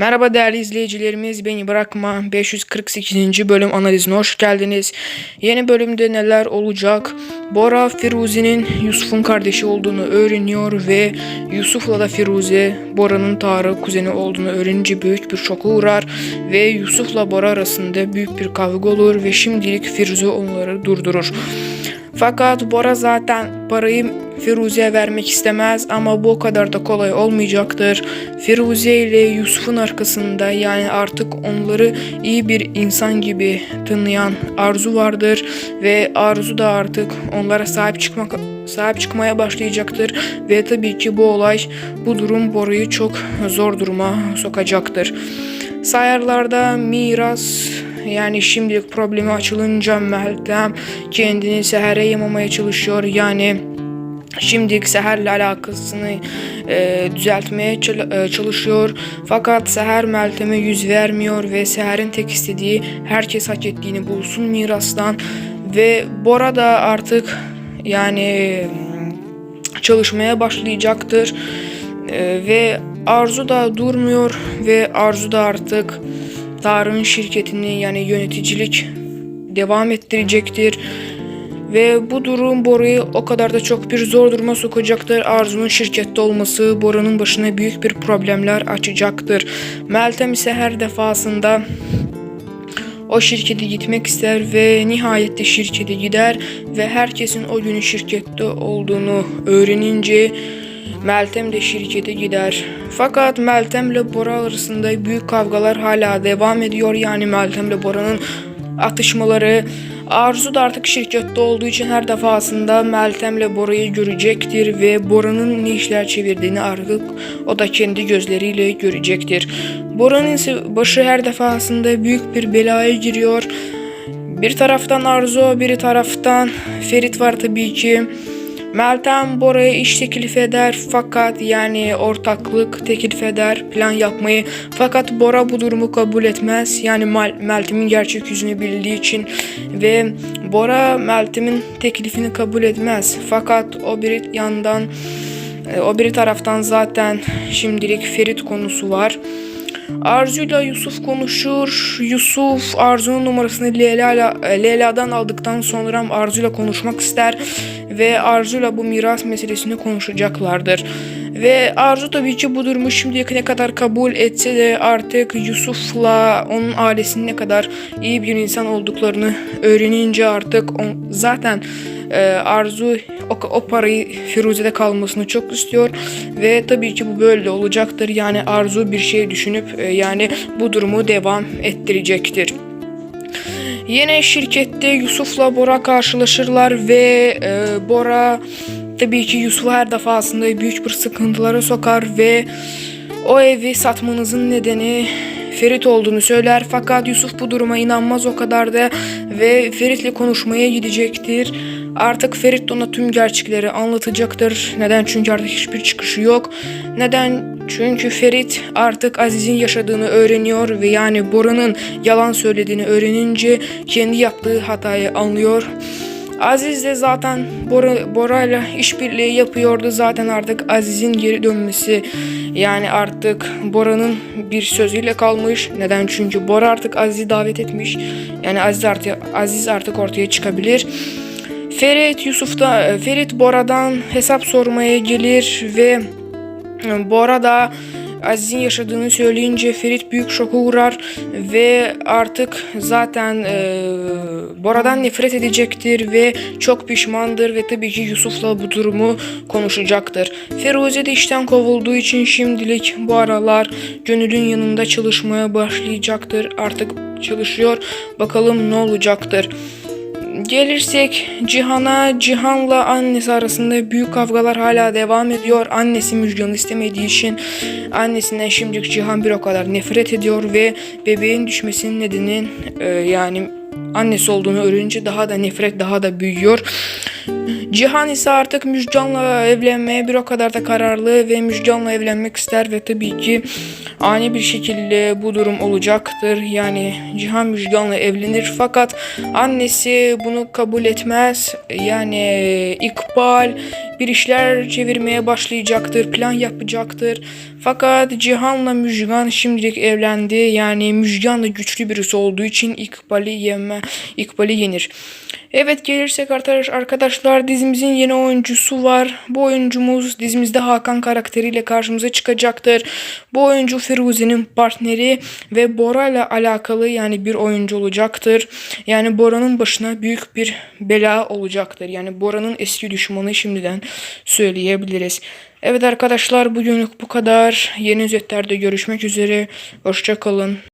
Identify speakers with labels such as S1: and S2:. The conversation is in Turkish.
S1: Merhaba değerli izleyicilerimiz, Beni Bırakma 548. bölüm analizine hoş geldiniz. Yeni bölümde neler olacak? Bora, Firuze'nin Yusuf'un kardeşi olduğunu öğreniyor ve Yusuf'la da Firuze, Bora'nın Tarık kuzeni olduğunu öğrenince büyük bir şoka uğrar ve Yusuf'la Bora arasında büyük bir kavga olur ve şimdilik Firuze onları durdurur. Fakat Bora zaten parayı Firuze'ye vermek istemez ama bu o kadar da kolay olmayacaktır. Firuze ile Yusuf'un arkasında yani artık onları iyi bir insan gibi tanıyan Arzu vardır ve Arzu da artık onlara sahip çıkmak sahip çıkmaya başlayacaktır ve tabii ki bu olay bu durum Bora'yı çok zor duruma sokacaktır. Sayarlarda miras yani şimdilik problemi açılınca Meltem kendini Seher'e yamamaya çalışıyor. Yani şimdilik Seher'le alakasını e, düzeltmeye e, çalışıyor. Fakat Seher Meltem'e yüz vermiyor ve Seher'in tek istediği herkes hak ettiğini bulsun mirastan. Ve Bora da artık yani çalışmaya başlayacaktır. E, ve Arzu da durmuyor ve Arzu da artık Tarık'ın şirketini yani yöneticilik devam ettirecektir. Ve bu durum Bora'yı o kadar da çok bir zor duruma sokacaktır. Arzu'nun şirkette olması Bora'nın başına büyük bir problemler açacaktır. Meltem ise her defasında o şirkete gitmek ister ve nihayet de şirkete gider ve herkesin o günü şirkette olduğunu öğrenince Meltem de şirkete gider. Fakat Meltem ile Bora arasında büyük kavgalar hala devam ediyor. Yani Meltem ile Bora'nın atışmaları. Arzu da artık şirkette olduğu için her defasında Meltem ile Bora'yı görecektir ve Bora'nın ne işler çevirdiğini artık o da kendi gözleriyle görecektir. Bora'nın ise başı her defasında büyük bir belaya giriyor. Bir taraftan Arzu, bir taraftan Ferit var tabii ki. Meltem Bora'ya iş teklif eder fakat yani ortaklık teklif eder plan yapmayı. Fakat Bora bu durumu kabul etmez. Yani Mel- Meltem'in gerçek yüzünü bildiği için. Ve Bora Meltem'in teklifini kabul etmez. Fakat o bir yandan e, o bir taraftan zaten şimdilik Ferit konusu var. Arzu'yla Yusuf konuşur. Yusuf Arzu'nun numarasını Leyla, Leyla'dan aldıktan sonra Arzu'yla konuşmak ister ve Arzu'yla bu miras meselesini konuşacaklardır. Ve Arzu tabii ki bu durumu şimdiye ne kadar kabul etse de artık Yusuf'la onun ailesinin ne kadar iyi bir insan olduklarını öğrenince artık on, zaten e, Arzu o, o parayı Firuze'de kalmasını çok istiyor ve tabii ki bu böyle olacaktır. Yani Arzu bir şey düşünüp e, yani bu durumu devam ettirecektir. Yine şirkette Yusuf'la Bora karşılaşırlar ve e, Bora tabii ki Yusuf'u her defasında büyük bir sıkıntılara sokar ve o evi satmanızın nedeni Ferit olduğunu söyler fakat Yusuf bu duruma inanmaz o kadar da ve Ferit'le konuşmaya gidecektir. Artık Ferit ona tüm gerçekleri anlatacaktır. Neden? Çünkü artık hiçbir çıkışı yok. Neden? Çünkü Ferit artık Aziz'in yaşadığını öğreniyor ve yani Bora'nın yalan söylediğini öğrenince kendi yaptığı hatayı anlıyor. Aziz de zaten Bora, Bora'yla işbirliği yapıyordu. Zaten artık Aziz'in geri dönmesi yani artık Bora'nın bir sözüyle kalmış. Neden? Çünkü Bora artık Aziz'i davet etmiş. Yani Aziz artık, Aziz artık ortaya çıkabilir. Ferit Yusuf da Ferit Bora'dan hesap sormaya gelir ve Bora da Aziz'in yaşadığını söyleyince Ferit büyük şoka uğrar ve artık zaten e, Bora'dan nefret edecektir ve çok pişmandır ve tabii ki Yusuf'la bu durumu konuşacaktır. Feruze de işten kovulduğu için şimdilik bu aralar Gönül'ün yanında çalışmaya başlayacaktır. Artık çalışıyor. Bakalım ne olacaktır. Gelirsek Cihan'a, Cihan'la annesi arasında büyük kavgalar hala devam ediyor. Annesi Müjgan'ı istemediği için annesinden şimdilik Cihan bir o kadar nefret ediyor ve bebeğin düşmesinin nedeni e, yani annesi olduğunu öğrenince daha da nefret daha da büyüyor. Cihan ise artık Müjgan'la evlenmeye bir o kadar da kararlı ve Müjgan'la evlenmek ister ve tabii ki ani bir şekilde bu durum olacaktır. Yani Cihan Müjgan'la evlenir fakat annesi bunu kabul etmez. Yani İkbal bir işler çevirmeye başlayacaktır, plan yapacaktır. Fakat Cihan'la Müjgan şimdilik evlendi. Yani Müjgan da güçlü birisi olduğu için İkbal'i yeme, İkbal'i yenir. Evet gelirsek arkadaş- arkadaşlar dizimizin yeni oyuncusu var. Bu oyuncumuz dizimizde Hakan karakteriyle karşımıza çıkacaktır. Bu oyuncu Firuze'nin partneri ve Bora ile alakalı yani bir oyuncu olacaktır. Yani Bora'nın başına büyük bir bela olacaktır. Yani Bora'nın eski düşmanı şimdiden söyleyebiliriz. Evet arkadaşlar bugünlük bu kadar. Yeni özetlerde görüşmek üzere. Hoşça kalın.